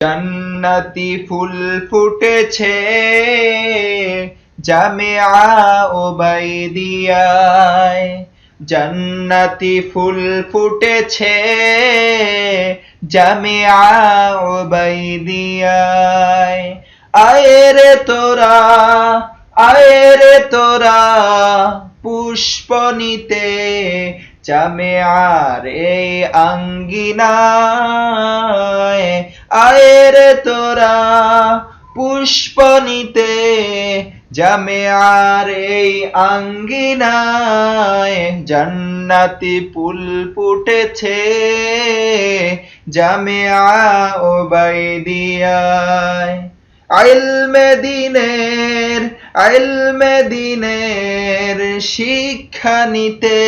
জান্নাতি ফুল ফুটেছে, জামিয়া ওবাইদিয়ায়। জান্নাতি ফুল ফুটেছে, জামিয়া ওবাইদিয়ায়। আয় রে তোরা, আয় রে তোরা, পুষ্প নিতে জামিয়ার এই আঙ্গিনায় আয় রে তোরা পুষ্প নিতে। জামিয়ার এই আঙ্গিনায় জান্নাতি ফুল ফুটেছে। জামিয়া ওবাইদিয়ায় আইলমে দিনের আইলমে দিনের শিক্ষা নিতে।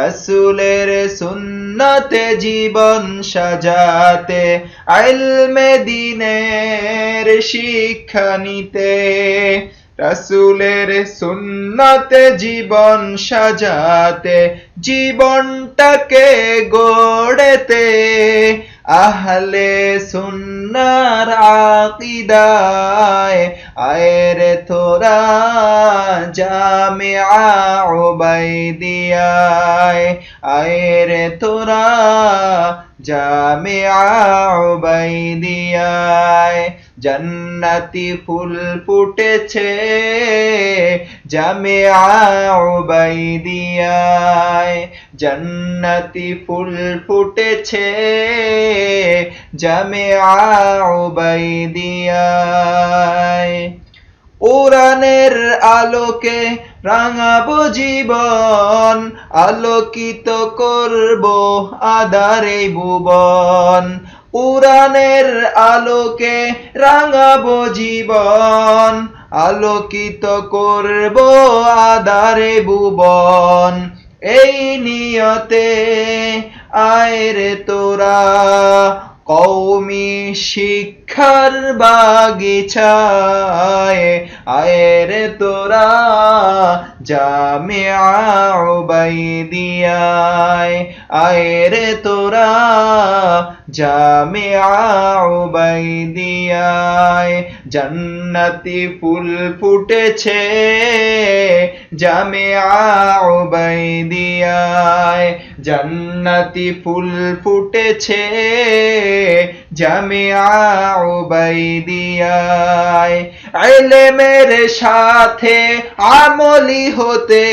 রসুলের সুন্নতে জীবন সাজাতে, আইলমে দিনের শিক্ষা নিতে। রসুলের সুন্নতে জীবন সাজাতে, জীবনটাকে গড়েতে। আহলে সুন্নার আকিদায় আয়ের তোরা জামিয়া উবাইদিয়ায় আয়ের তোরা জামিয়া উবাইদিয়ায় জান্নাতি ফুল ফুটেছে। জামিয়া উবাইদিয়ায় জান্নাতি ফুল ফুটেছে। জামিয়া উবাইদিয়ায় কোরআনের আলোকে রাঙাবো জীবন, আলোকিত করব আদারে ভুবন। কোরআনের আলোকে রাঙাবো জীবন, আলোকিত করব আদারে ভুবন। এই নিয়তে আয়রে তোরা কৌমি শিক্ষার বাগিচায়। আয়ের তোরা জামিয়া উবাইদিয়ায়। আয়ের তোরা জামিয়া উবাইদিয়ায়। জান্নাতি ফুল ফুটেছে জামিয়া উবাইদিয়ায়। জান্নাতি ফুল ফুটেছে জামিয়া উবাইদিয়ায়। ইলমের সাথে আমলি হতে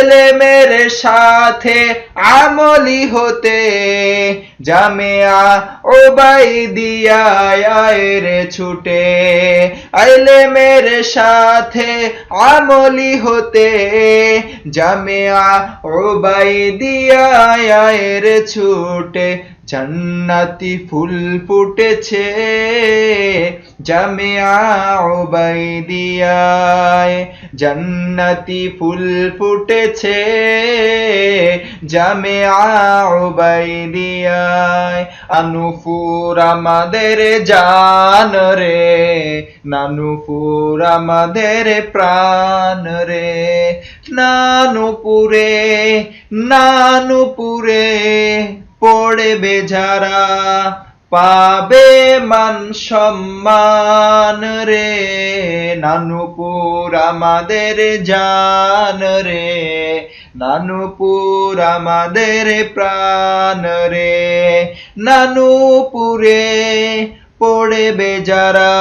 ইলমের সাথে আমলি হতে, জামিয়া উবাইদিয়ায় রে ছুটে। ইলমের সাথে আমলি হতে, জামিয়া উবাইদিয়ায় রে ছুটে। জান্নাতি ফুল ফুটেছে, জামিয়া উবাইদিয়ায়। জান্নাতি ফুল ফুটেছে, জামিয়া উবাইদিয়ায়। আনুফুর আমাদের জান রে নানুপুর আমাদের প্রাণ রে। নানুপুরে নানুপুরে পড়বে যারা পাবে মান সম্মান রে। নানুপুর আমাদের জান রে। নানুপুর আমাদের প্রাণ রে। নানুপুরে পড়বে যারা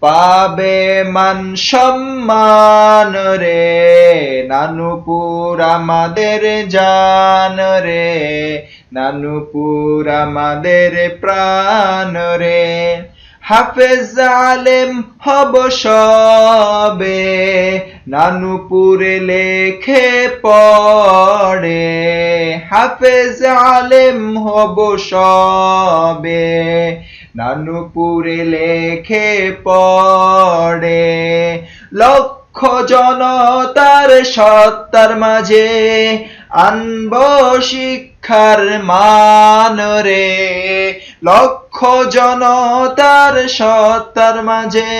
পাবে মান সম্মান রে। নানুপুর আমাদের জান রে। নানুপুর আমাদের প্রাণ রে হাফেজ আলেম হব সবে, নানুপুরে লেখে পড়ে। হাফেজ আলেম হব সবে, নানুপুরে লেখে পড়ে। লক্ষ জনতার সত্তার মাঝে আনব শিক্ষার মান রে। লক্ষ জনতার সত্তার মাঝে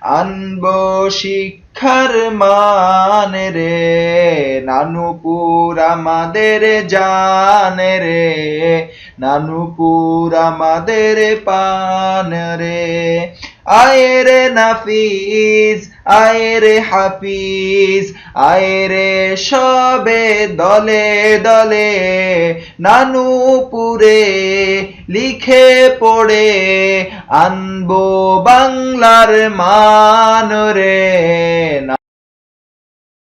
আনব শিক্ষার মান রে। নানুপুর আমাদের জান রে। নানুপুর আমাদের পান রে। আয় রে নাফিস আয় রে হাফিজ আয় রে সবে দলে দলে নানুপুরে লিখে পড়ে, আনব বাংলার মান রে